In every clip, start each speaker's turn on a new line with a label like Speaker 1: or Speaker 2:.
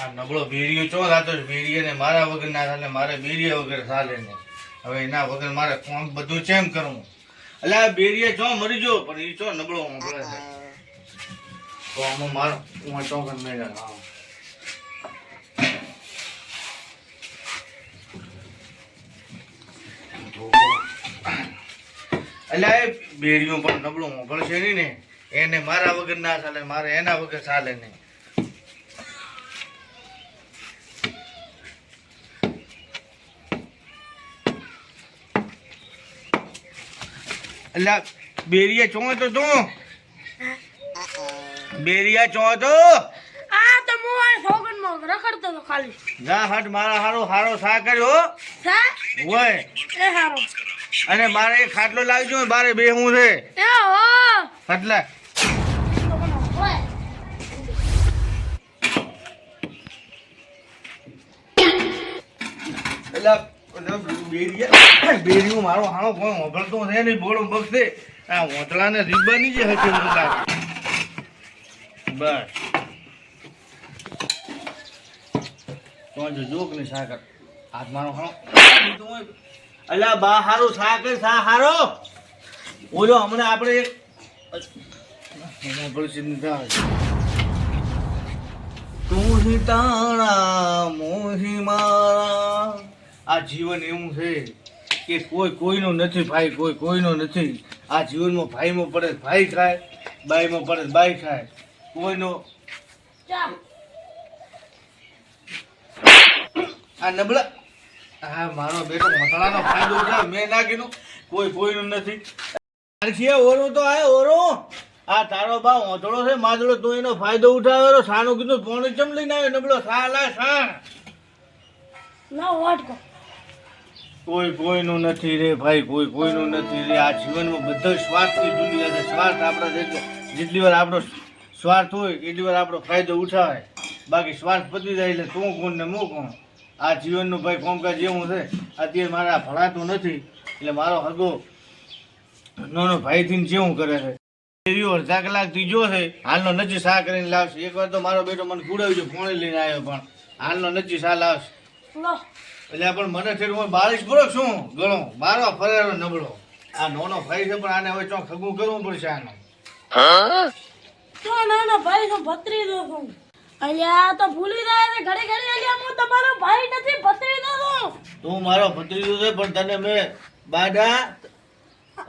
Speaker 1: આ નબળો બેરીઓ ચો થતો બેરીએ મારા વગર ના ચાલે, મારે બેરીએ વગર ચાલે ને હવે એના વગર મારે કોમ બધું ચેમ કરવું? એટલે આ બેરીએ ચો મરી ગયો, પણ એ ચો નબળો મોકલે તો આમાં મારો હું ચો કર મેં હા. એટલે એ બેરીઓ પણ નબળું મોકલશે નહીં ને. એને મારા વગર ના ચાલે, મારે એના વગર ચાલે નહીં. એટલે બેરિયા ચો તો તું? બેરિયા ચો તો
Speaker 2: આ તો હું સોગન મો રખડતો તો ખાલી.
Speaker 1: જા હટ મારા હારો હારો સા કર્યો
Speaker 2: સા
Speaker 1: હોય.
Speaker 2: એ હારો.
Speaker 1: અને મારે એક ખાટલો લાવજો બારે બેહવું છે.
Speaker 2: એ હો.
Speaker 1: એટલે મારો હાણો કોઈ હોભળતો છે નહીં બોલો બગશે આ ઓતળાને રીબાની જે હતી બસ. તો જો જોક ને સાકર હાથ મારો હાણો. અલ્યા, બા હારો સાકર સા હારો. ઓલો હમણાં આપણે. તું મારા આ જીવન એવું છે કે કોઈ કોઈનો નથી ભાઈ કોઈ કોઈનો નથી. આ જીવનમાં ભાઈમાં પડે ભાઈ ખાય બાઈમાં પડે બાઈ ખાય કોઈનો આ નબળા હા મારો બેટો મતળાનો ફાયદો ઉઠાવે મેં ના કીધું. કોઈ કોઈનું નથી. આરસીએ ઓરો તો આ ઓરો. આ તારો બા ઓંધળો છે માદળો તું એનો ફાયદો ઉઠાવ્યો સાનું કીધું પોણી ચમ લઈને આવ્યો. નબળો સા લા સા
Speaker 2: લાવ વાટકો
Speaker 1: કોઈ કોઈનું નથી રે ભાઈ, કોઈ કોઈનું નથી રે. આ જીવનમાં બધો સ્વાર્થની દુનિયા છે. સ્વાર્થ આપણા જેટલો વાર આપણો સ્વાર્થ હોય, એટલી વાર આપણો ફાયદો ઉઠાવે બાકી સ્વાર્થ પતી જાય એટલે તું કોણ ને હું કોણ? આ જીવનનું ભાઈ કોમકાજ એવું છે. અત્યારે મારા ભણાતું નથી. એટલે મારો હગો નાનો ભાઈથી જેવું કરે છે. એરિયો અડધા કલાક ત્રીજો છે, હાલનો નજી સા કરીને લાવશે. એકવાર તો મારો બેટો મને ગુડાવી છે પોણે લઈને આવ્યો પણ હાલનો નજી સા લાવશે. એટલે પણ મને થયું હું બારીશ પૂરો શું ગણો. મારો ફરેરો નબળો. આ નાનો ભાઈ છે પણ આને હવે ચોક ખગું કરવું પડશે આનો.
Speaker 2: તો નાનો ભાઈ તો ભત્રી દો છું. અલ્યા તો ભૂલી જાય છે. ઘડી ઘડી અલ્યા હું તમારો ભાઈ નથી ભત્રી દો છું.
Speaker 1: તું મારો ભત્રીજો છે પણ તને મેં બાડા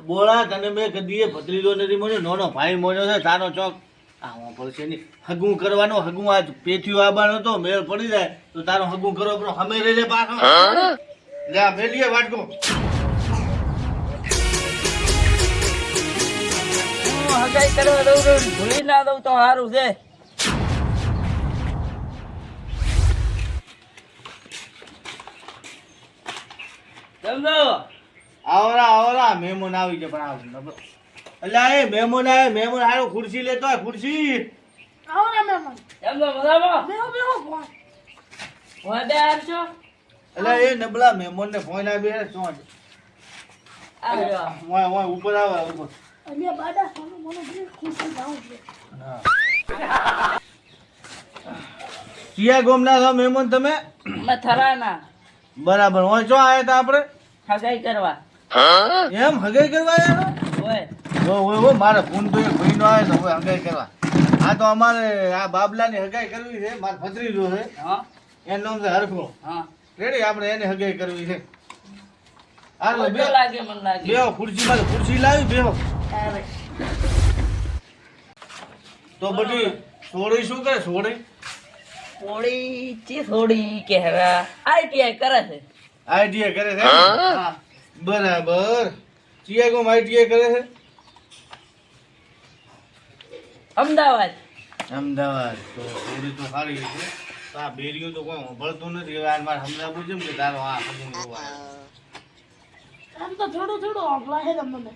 Speaker 1: બોળા તને મેં કદીએ ભત્રીજો નથી મળ્યો. નાનો ભાઈ મળ્યો છે તારો ચોક આ હું પડશે નહીં. હગું કરવાનો હગું આ પેથીઓ આવવાનો તો મેળ પડી જાય તો તારો હગું કરો પણ હમે રેજે પાછો. લે આ મેલીએ વાટકો.
Speaker 3: હું હગાઈ કરવા દઉં છું ભૂલી ના દઉં તો સારું છે. સમજો?
Speaker 1: આવરા આવરા મહેમાન આવી ગયા પણ આવ એટલે એ મહેમાન આય મહેમાન આયો ખુરશી લેતો હોય ખુરશી.
Speaker 2: આવો ને મહેમાન.
Speaker 3: સમજો બરાબર
Speaker 2: બેહો બેહો ફોન.
Speaker 3: હું બે આવશો
Speaker 1: એટલે એ નબળા મહેમાન ને ફોન આવી શું
Speaker 3: આવ્યો
Speaker 1: વાય વાય ઉપર આવે ઉપર.
Speaker 2: અલ્યા બાડા સોનું મને બી ખુશી જાઉં છે.
Speaker 1: કિયા ગોમના છો મહેમાન તમે?
Speaker 3: મેં થરાના
Speaker 1: બરાબર હોય ચો આયા તા આપણે?
Speaker 3: હગાઈ કરવા.
Speaker 1: એમ હગાઈ કરવા આવ્યા
Speaker 3: હોય.
Speaker 1: હો હો હો મારે ફોન તો એક ભાઈનો આવે તો હવે હગાઈ કરવા. આ તો અમારે આ બાબલાની હગાઈ કરવી છે મારે ફતરી જો છે.
Speaker 3: હા.
Speaker 1: એનું નામ છે હરખો.
Speaker 3: હા.
Speaker 1: રેડી આપણે એને હગાઈ કરવી છે. હાલો બે.
Speaker 3: લાગે મને લાગે.
Speaker 1: બેહો ખુરશી લાવી બેહો તો બધી સોળી શું કરે સોળી?
Speaker 3: થોડી ચી કે હવે આઈટીઆઈ કરે છે.
Speaker 1: આઈટીઆઈ કરે છે?
Speaker 3: હા.
Speaker 1: બરાબર. ચિયા ગોમ આઈટીઆઈ કરે છે?
Speaker 3: અમદાવાદ.
Speaker 1: અમદાવાદ. તો સોળી તો સારી છે. તો આ બેરીઓ તો કોઈ ભળતું નથી. હવે આ મારે સમજાવવું છે કે તારો આ હગું જોવા
Speaker 2: આમ તો થોડું થોડું છે તમને.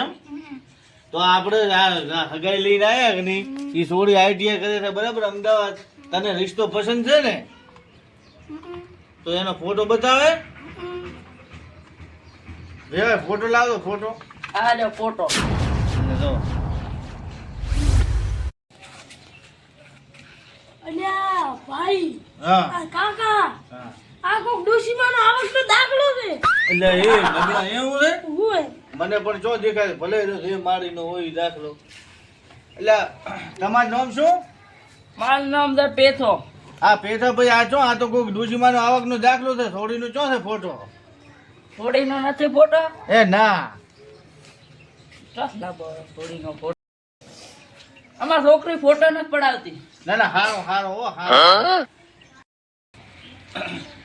Speaker 1: એમ? તો આપણે આ હગાઈ લઈને આવ્યા કે નહીં? એ સોળી આઈટીઆઈ કરે છે. બરાબર? અમદાવાદ. તને રિશ્તો પસંદ છે ને? તો એનો ફોટો બતાવે. વેવાય ફોટો લાવો ફોટો.
Speaker 3: આ જો ફોટો.
Speaker 1: જો
Speaker 2: અલ્યા ભાઈ
Speaker 1: હા
Speaker 2: આ કાકા આ કોક ડોશીમાનો આવકનો દાખલો છે.
Speaker 1: એટલે એ નબળા એવું રે
Speaker 2: હોય
Speaker 1: મને પણ જો દેખાય ભલે એ જે મારીનો હોય દાખલો. એટલે તમારું નામ શું?
Speaker 3: મારું નામ છે પેથો.
Speaker 1: આ પેથા ભાઈ આ છો આ તો કોઈક ડોશીમાનો આવકનો દાખલો છે. થોડીનો ચો છે ફોટો?
Speaker 3: થોડીનો નથી ફોટો?
Speaker 1: એ ના.
Speaker 3: ચસ લાવો થોડીનો ફોટો? અમાર છોકરી ફોટો નથી પડાવતી.
Speaker 1: ના ના હારો હારો હો હારો.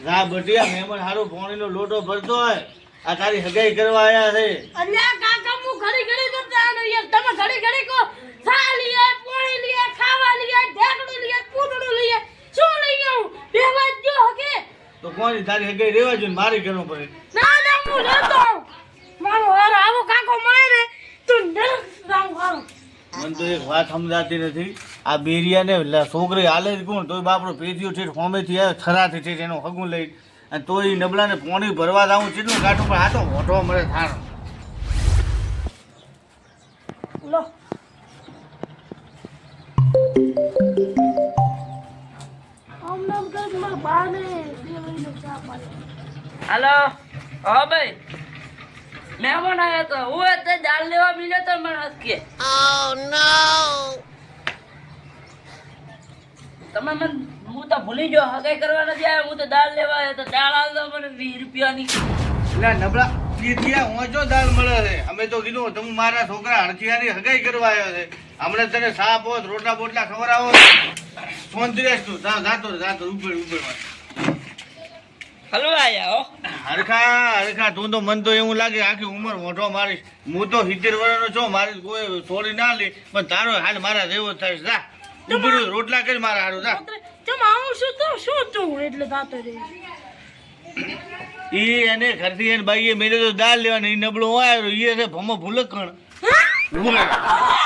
Speaker 1: રા બટિયા મહેમાન હારું પાણીનો લોટો ભરતો હોય. આ તારી હગાઈ કરવા આયા છે.
Speaker 2: અલ્યા કાકા હું ઘડી ઘડી તો તાનો યાર. તમે ઘડી ઘડી કો સા લીએ પાણી લીએ ખાવા લીએ ઢેકડું લીએ પૂતળું લીએ. શું લઈ આવું? બેવા જ હકે.
Speaker 1: તો કોની તારી હગાઈ રેવા જોઈએ મારી કરવો પડે
Speaker 2: ના ના હું લેતો મારો હાર આવો કાકો મળે ને તું નરક રામ હારો.
Speaker 1: મને તો એક વાત સમજાતી નથી. આ બેરિયાને છોકરી હાલે જ કોણ? તોય બાપડો પેથીઓ છે ફોમેથી આવે થરાથી છે એનું હગું લઈ. અને તોય ઈ નબળાને પોણી ભરવા જાઉં કેટલું કાઢું પણ આ તો મોટો મળે થાણ.
Speaker 2: લો.
Speaker 3: હાલો. હા ભાઈ. મહેમાન આવ્યા તો હું તે દાળ લેવા મિલ્યો તો મને હસકે તમે મને હું તો ભૂલી ગયો હગાઈ કરવા નથી આવ્યો હું તો દાળ લેવા આવ્યો તો દાળ આવતો મને વીસ રૂપિયાની.
Speaker 1: એટલે નબળા પીથિયા જો દાળ મળે છે. અમે તો કીધું તમે મારા છોકરા હરખિયાની હગાઈ કરવા આવ્યો છે. હમણાં તને સાપ હોત રોટલા બોટલા ખવડાવો શાંતિ રહેશ તું જા જાતો જાતો ઉપર ઉપર
Speaker 3: હલવા આવ્યા હો
Speaker 1: હરખા હરખા તું તો મન તો એવું લાગે આખી ઉંમર મોઢો મારીશ. હું તો સિત્તેર વર્ષનો છો મારી કોઈ છોડી ના લે. પણ તારો હાલ મારા જેવો થાય જા ઉપર રોટલા કરી મારા હારું જા.
Speaker 2: ચમ આવું શું તો શું તું એટલે થાતો રે
Speaker 1: ઈ એને ઘરથી એને બાઈએ મેરે તો દાળ લેવાની એ નબળો આવ્યો ઈ છે ભમો ભૂલકણ.
Speaker 2: હા?